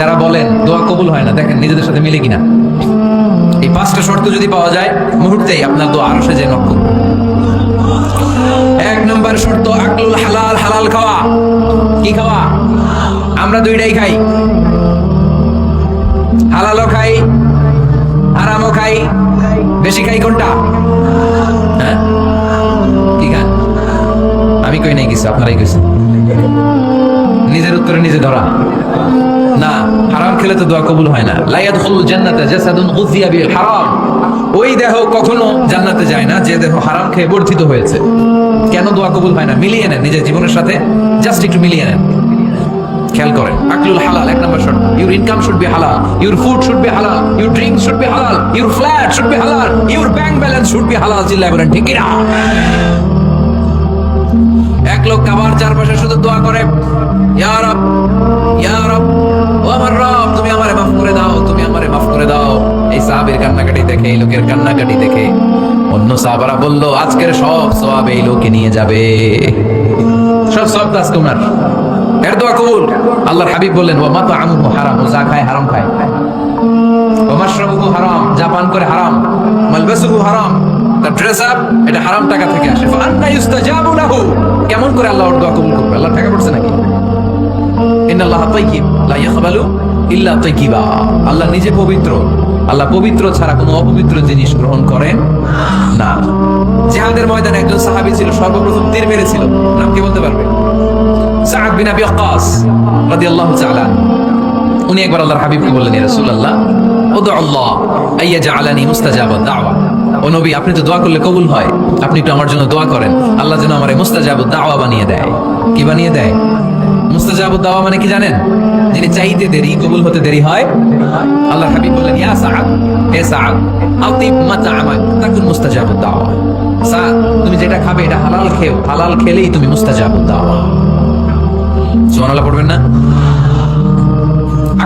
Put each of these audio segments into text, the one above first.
যারা বলেন, দোয়া কবুল হয় না। দেখেন, নিজেদের সাথে মিলে কিনা। এই পাঁচটা শর্ত যদি পাওয়া যায়, মুহূর্তেই আপনার দোয়া আরও সেজে নক এক নম্বর শর্ত, আকলুল হালাল হালাল খাওয়া। কি খাওয়া? আমরা দুইটাই খাই। হালালও খাই আরামও খাই। বেশি খাই কোনটা? হ্যাঁ? কি খান? আমি কই নাই কিছু আপনারাই কইছেন। নিজের উত্তরে নিজে ধরা। না, হারাম খেলে তো দোয়া কবুল হয় না। লাইয়াদ হলুল জান্নাতে জাসাদুন উযিয়া বিল হারাম। ওই দেহ কখনো জান্নাতে যায় না, যে দেহ হারাম খেয়ে বর্ধিত হয়েছে। কেন দোয়া কবুল হয় না? মিলিয়ে নেন নিজের জীবনের সাথে। জাস্ট একটু মিলিয়ে নেন। খেয়াল করেন। আকলুল হালাল, এক নম্বর শর্ত। ইউর ইনকাম শুড বি হালাল, ইউর ফুড শুড বি হালাল, ইউর ড্রিঙ্ক শুড বি হালাল, ইউর ফ্ল্যাট শুড বি হালাল, your bank balance should be হালাল, চিল্লায় বলেন, ঠিক এক লোক কাবার চারপাশে শুধু দোয়া করে, ইয়া রব ইয়া রব, ও আমার রব, তুমি আমারে মাফ করে দাও, তুমি আমারে মাফ করে দাও। এই সাহাবের কান্নাকাটি দেখে, এই লোকের কান্নাকাটি দেখে অন্য সাহাবারা বলল, আজকের সব এই লোকে নিয়ে যাবে। সব সব দাস এর দোয়া কবুল। আল্লাহর হাবিব বললেন ও মাতা আমু হারাম যা খায় হারাম খায়। ও মাশরাবুহু হারাম, যা পান করে হারাম। মালবাসুহু হারাম তার ড্রেস আপ এটা হারাম টাকা থেকে আসে। ফান্না ইউস্তাজাবু লাহু। কেমন করে আল্লাহ ওর দোয়া কবুল করবে? আল্লাহ টাকা পড়ছে নাকি? ইন্নাল্লাহ তাইয়িব লা ইয়াকবালু ইল্লা তাইয়িবা আল্লাহ নিজে পবিত্র। আল্লাহ পবিত্র ছাড়া কোনো অপবিত্র জিনিস গ্রহণ করেন না। জিহাদের ময়দানে একজন সাহাবী ছিল, সর্বপ্রথম তীর মেরেছিল। নাম কি বলতে পারবে? সাআদ বিন আবি ওয়াক্কাস রাদিয়াল্লাহু তাআলা উনি একবার আল্লাহর হাবিবকে বললেন, ইয়া রাসূলুল্লাহ উদু আল্লাহ আইয়া জাআলানি মুস্তাজাবাদ দাওয়া ও নবী, আপনি তো দোয়া করলে কবুল হয়। আপনি একটু আমার জন্য দোয়া করেন। আল্লাহ যেন আমারে মুস্তাজাবুদ দাওয়া বানিয়ে দেয়। কি বানিয়ে দেয়? মুস্তাজাবুদ দাওয়া মানে কি জানেন? যিনি চাইতে দেরি, কবুল হতে দেরি হয়। আল্লাহর হাবিব বললেন, ইয়া সাআদ হে সাআদ, আতিব মাতাআমাক, তাকুন মুস্তাজাবুদ দাওয়া। সাআদ, তুমি যেটা খাবে এটা হালাল খেও। হালাল খেলেই তুমি মুস্তাজাবুদ দাওয়া। সুবহানাল্লাহ, পড়বেন না?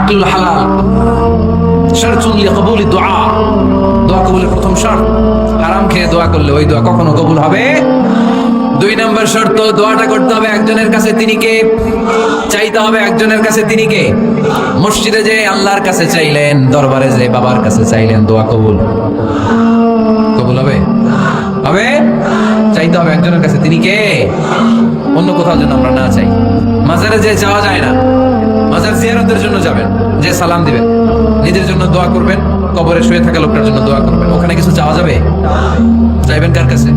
আকলুল হালাল শারতুন লিকবুলি দুআ দোয়া কবুলের প্রথম শর্ত আরাম খেয়ে দোয়া করলে ওই দোয়া কখনো কবুল হবে? দুই নম্বর শর্ত, দোয়াটা করতে হবে একজনের কাছে তিনি কে? চাইতে হবে একজনের কাছে তিনি কে? মসজিদে যে আল্লাহর কাছে চাইলেন, দরবারে যে বাবার কাছে চাইলেন, দোয়া কবুল। কবুল হবে? হবে? চাইতে হবে একজনের কাছে তিনি কে? অন্য কোথাও যেন আমরা না চাই। মাজারে যে যাওয়া যায় না। মাজার জিয়ারতের জন্য যাবেন, যে সালাম দিবেন। নিজের জন্য দোয়া করবেন, কবরে শুয়ে থাকা লোকটার জন্য দোয়া করবেন। ওখানে কিছু চাওয়া যাবে? চাইবেন কার কাছে?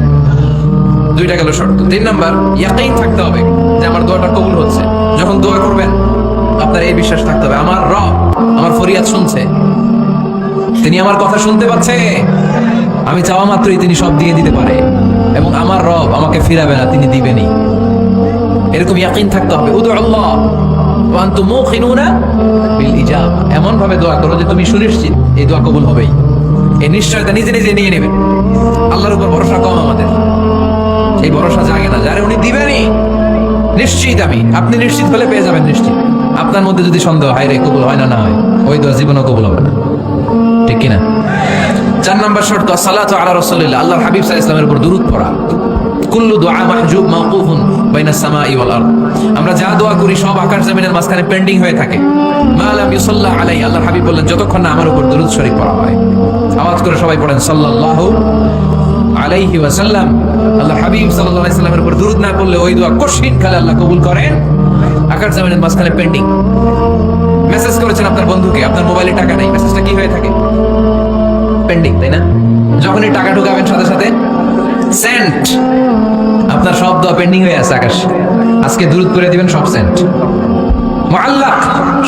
দুইটা গেল শর্ত। তিন নাম্বার ইয়াকাইন থাকতে হবে যে আমার দোয়াটা কবুল হচ্ছে। যখন দোয়া করবেন, আপনার এই বিশ্বাস থাকতে হবে। আমার রব আমার ফরিয়াদ শুনছে। তিনি আমার কথা শুনতে পাচ্ছে। আমি চাওয়া মাত্রই তিনি সব দিয়ে দিতে পারে। এবং আমার রব আমাকে ফিরাবে না, তিনি দিবেনই। এরকম ইয়াকিন থাকতে হবে। উদু আল্লাহ। এমন ভাবে দোয়া করো যে তুমি সুনিশ্চিত এই দোয়া কবুল হবেই। এই নিশ্চয়তা নিজে নিজে নিয়ে নেবে। আল্লাহর উপর ভরসা কম আমাদের। এই ভরসা জাগে না। যারে উনি দিবেনই, নিশ্চিত আমি। আপনি নিশ্চিত হলে পেয়ে যাবেন নিশ্চিত। আপনার মধ্যে যদি সন্দেহ, হয় রে, কবুল হয় না না হয়, ওই দোয়া জীবনও কবুল হবে না। ঠিক কিনা? চার নম্বর শর্ত, সালাতু আলা রাসূলিল্লাহ। আল্লাহর হাবিব আলাইহি ওয়াসাল্লামের উপর দূরত পড়া। কুল্লু দুআ মাহজুব বাইনা আরদ। আমরা যা দোয়া করি সব আকাশ জমিনের মাঝখানে পেন্ডিং হয়ে থাকে। মা লাম ইউসাল্লা আলাই আল্লাহর হাবিব বললেন, যতক্ষণ না আমার উপর দরুদ শরীফ পড়া হয়। আওয়াজ করে সবাই পড়েন, সাল্লাল্লাহু আলাইহি ওয়াসাল্লাম। আল্লাহ হাবিব সাল্লাল্লাহু আলাইহি সাল্লামের উপর দরুদ না করলে ওই দোয়া কঠিন কালে আল্লাহ কবুল করেন। আকাশ জমিনের মাঝখানে পেন্ডিং মেসেজ করেছেন আপনার বন্ধুকে, আপনার মোবাইলে টাকা নেই। মেসেজটা কি হয়ে থাকে? পেন্ডিং তাই না? যখনই টাকা ঢুকাবেন সাথে সাথে সেন্ট। আপনার সব দোয়া পেন্ডিং হয়ে আছে আকাশ। আজকে দূরত করে দিবেন সব সেন্ট। মুআল্লাক,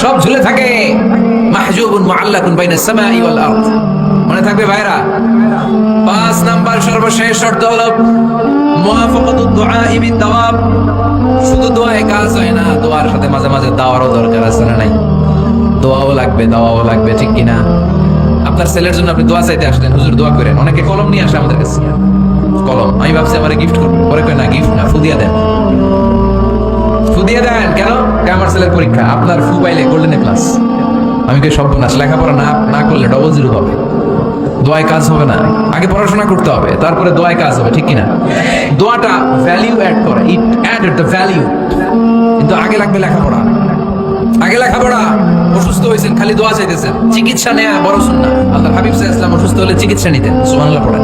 সব ঝুলে থাকে। মাহজুবুন মুআল্লাকুন বাইনা সামাই ওয়াল আরদ। মনে থাকবে ভাইরা পাঁচ নাম্বার সর্বশেষ শর্ত হলো মুওয়াফাকাতুদ দুআ বিদ দাওয়াব শুধু দোয়ায় কাজ হয় না, দোয়ার সাথে মাঝে মাঝে দাওয়ারও দরকার আছে না নাই? দোয়াও লাগবে, দাওয়াও লাগবে, ঠিক কিনা? আপনার ছেলের জন্য আপনি দোয়া চাইতে আসলেন, হুজুর দোয়া করেন। অনেকে কলম নিয়ে আসে আমাদের কাছে। আমি ভাবছি আমার গিফট করব পরে কয়, না গিফট না, ফুদিয়া দেন। ফুদিয়া দেন, কেন? পরীক্ষা? আপনার ফু পাইলে গোল্ডেন প্লাস আমি কে সব লেখাপড়া না না করলে ডবল জিরো হবে। দোয়ায় কাজ হবে না। আগে পড়াশোনা করতে হবে, তারপরে দোয়ায় কাজ হবে, ঠিক কিনা? দোয়াটা ভ্যালিউ অ্যাড করে ইট অ্যাড দ্য ভ্যালিউ কিন্তু আগে লাগবে লেখাপড়া। আগে লেখাপড়া, অসুস্থ হয়েছেন, খালি দোয়া চাইতেছেন। চিকিৎসা নেয়া বড় সুন্না আল্লাহ হাবিব সাল্লাল্লাহু ইসলাম অসুস্থ হলে চিকিৎসা নিতেন। সুবহানাল্লাহ, পড়েন।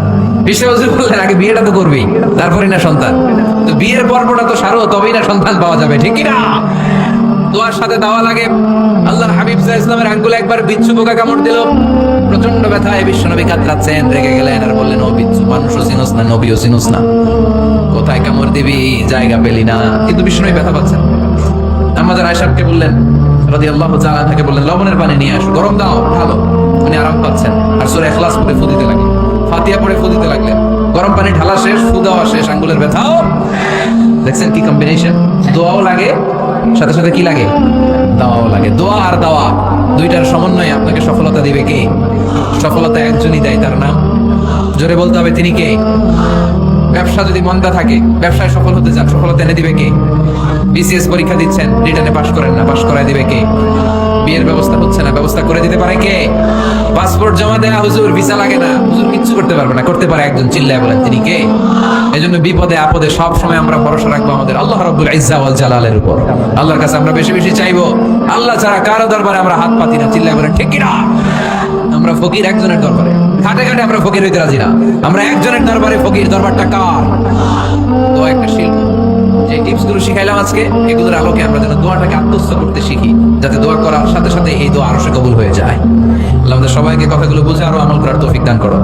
বললেন, আগে বিয়েটা তো তারপরে না সন্তান। তো বিয়ের পর্বটা তো সারো, তবেই না সন্তান পাওয়া যাবে, ঠিক না দোয়ার সাথে লাগে। হাবিব ইসলামের একবার বিচ্ছু কামড় দিল। প্রচণ্ড বিশ্বনবী কাতরাচ্ছেন, রেগে গেলেন আর বললেন, ও বিচ্ছু না, নবীও না। কোথায় কামড় দিবি, জায়গা পেলি না। কিন্তু বিশ্বনবী ব্যথা পাচ্ছেন। আমাদের আয়সাবকে বললেন রাদি আল্লাহ তাকে বললেন, লবণের পানি নিয়ে আসো, গরম দাও, ভালো। উনি আরাম পাচ্ছেন, আর সুরে এখলাস করে ফু দিতে লাগলেন। ফাতিয়া পরে ফু দিতে লাগলেন। গরম পানি ঢালা শেষ, ফু দেওয়া শেষ, আঙ্গুলের ব্যথাও দেখছেন কি কম্বিনেশন দোয়াও লাগে, সাথে সাথে কি লাগে? দাওয়াও লাগে। দোয়া আর দাওয়া, দুইটার সমন্বয়ে আপনাকে সফলতা দিবে কে? সফলতা একজনই দেয় তার নাম। জোরে বলতে হবে, তিনি কে? ব্যবসা যদি মন্দা থাকে, ব্যবসায় সফল হতে চান, সফলতা এনে দিবে কে? বিসিএস পরীক্ষা দিচ্ছেন, রিটার্নে পাশ করেন না পাশ করায় দিবে কে? বিয়ের ব্যবস্থা হচ্ছে না। ব্যবস্থা করে দিতে পারে কে? পাসপোর্ট জমা দেয়া হুজুর, ভিসা লাগে না। হুজুর কিচ্ছু করতে পারবে না। করতে পারে একজন, চিল্লায় বলেন, তিনি কে? এজন্য বিপদে আপদে সব সময় আমরা ভরসা রাখব আমাদের আল্লাহ রাব্বুল ইজ্জা ওয়াল জালালের উপর। আল্লাহর কাছে আমরা বেশি বেশি চাইব। আল্লাহ ছাড়া কারও দরবারে আমরা হাত পাতি না। চিল্লায় বলেন, ঠিক না আমরা ফকির একজনের দরবারে। ঘাটে ঘাটে আমরা ফকির হইতে রাজি না। আমরা একজনের দরবারে ফকির। দরবারটা কার? তো একটা শিল্প শিখাইলাম আজকে। এগুলোর আলোকে আমরা যেন দোয়াটাকে আত্মস্থ করতে শিখি, যাতে দোয়া করার সাথে সাথে এই দোয়া আরও কবুল হয়ে যায়। আমাদের সবাইকে কথাগুলো বুঝে আরও আমল করার তৌফিক দান করো।